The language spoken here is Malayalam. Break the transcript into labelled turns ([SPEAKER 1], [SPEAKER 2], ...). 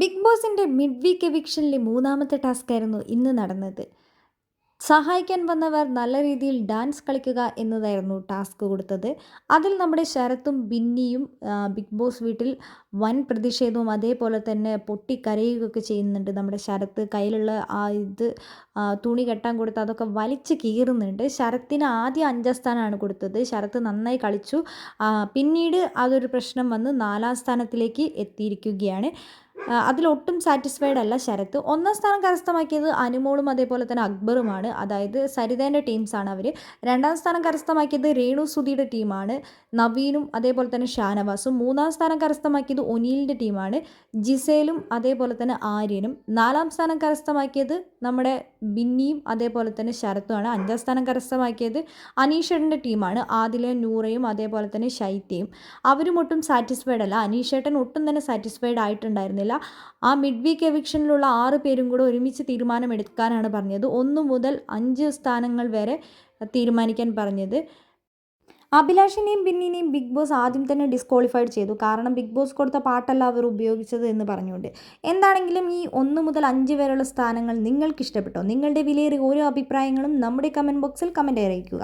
[SPEAKER 1] ബിഗ് ബോസിന്റെ മിഡ് വീക്ക് എവിക്ഷനിലെ മൂന്നാമത്തെ ടാസ്ക് ആയിരുന്നു ഇന്ന് നടന്നത്. സഹായിക്കാൻ വന്നവർ നല്ല രീതിയിൽ ഡാൻസ് കളിക്കുക എന്നതായിരുന്നു ടാസ്ക് കൊടുത്തത്. അതിൽ നമ്മുടെ ശരത്തും ബിന്നിയും ബിഗ് ബോസ് വീട്ടിൽ വൻ പ്രതിഷേധവും അതേപോലെ തന്നെ പൊട്ടിക്കരയുകയൊക്കെ ചെയ്യുന്നുണ്ട്. നമ്മുടെ ശരത്ത് കയ്യിലുള്ള ആ ഇത് തുണി കെട്ടാൻ കൊടുത്ത് അതൊക്കെ വലിച്ച് കീറുന്നുണ്ട്. ശരത്തിന് ആദ്യം അഞ്ചാം സ്ഥാനമാണ് കൊടുത്തത്. ശരത്ത് നന്നായി കളിച്ചു. പിന്നീട് അതൊരു പ്രശ്നം വന്ന് നാലാം സ്ഥാനത്തിലേക്ക് എത്തിയിരിക്കുകയാണ്. അതിലൊട്ടും സാറ്റിസ്ഫൈഡ് അല്ല ശരത്ത്. ഒന്നാം സ്ഥാനം കരസ്ഥമാക്കിയത് അനുമോളും അതേപോലെ തന്നെ അക്ബറുമാണ്. അതായത് സരിതേന്റെ ടീംസാണ് അവർ രണ്ടാം സ്ഥാനം കരസ്ഥമാക്കിയത് രേണു സുധിയുടെ ടീമാണ് നവീനും അതേപോലെ തന്നെ ഷാനവാസും. മൂന്നാം സ്ഥാനം കരസ്ഥമാക്കിയത് ഒനീലിന്റെ ടീമാണ് ജിസേലും അതേപോലെ തന്നെ ആര്യനും. നാലാം സ്ഥാനം കരസ്ഥമാക്കിയത് നമ്മുടെ ബിന്നിയും അതേപോലെ തന്നെ ശരത്തുമാണ് അഞ്ചാം സ്ഥാനം കരസ്ഥമാക്കിയത് അനീഷേട്ടന്റെ ടീമാണ് ആദിലെ നൂറയും അതേപോലെ തന്നെ ശൈത്യയും. അവരും ഒട്ടും സാറ്റിസ്ഫൈഡ് അല്ല. അനീഷേട്ടൻ ഒട്ടും തന്നെ സാറ്റിസ്ഫൈഡ് ആയിട്ടുണ്ടായിരുന്നില്ല. ആ മിഡ് വീക്ക് എവിക്ഷനിലുള്ള ആറ് പേരും കൂടെ ഒരുമിച്ച് തീരുമാനമെടുക്കാനാണ് പറഞ്ഞത്. ഒന്ന് മുതൽ അഞ്ച് സ്ഥാനങ്ങൾ വരെ തീരുമാനിക്കാൻ പറഞ്ഞത്. അഭിലാഷിനെയും ബിന്നിനെയും ബിഗ് ബോസ് ആദ്യം തന്നെ ഡിസ്ക്വാളിഫൈഡ് ചെയ്തു. കാരണം ബിഗ് ബോസ് കൊടുത്ത പാട്ടല്ല അവർ ഉപയോഗിച്ചത് എന്ന് പറഞ്ഞുകൊണ്ട്. എന്താണെങ്കിലും ഈ ഒന്ന് മുതൽ അഞ്ച് വരെയുള്ള സ്ഥാനങ്ങൾ നിങ്ങൾക്ക് ഇഷ്ടപ്പെട്ടോ? നിങ്ങളുടെ വിലയേറിയ ഓരോ അഭിപ്രായങ്ങളും നമ്മുടെ കമന്റ് ബോക്സിൽ കമന്റ് അറിയിക്കുക.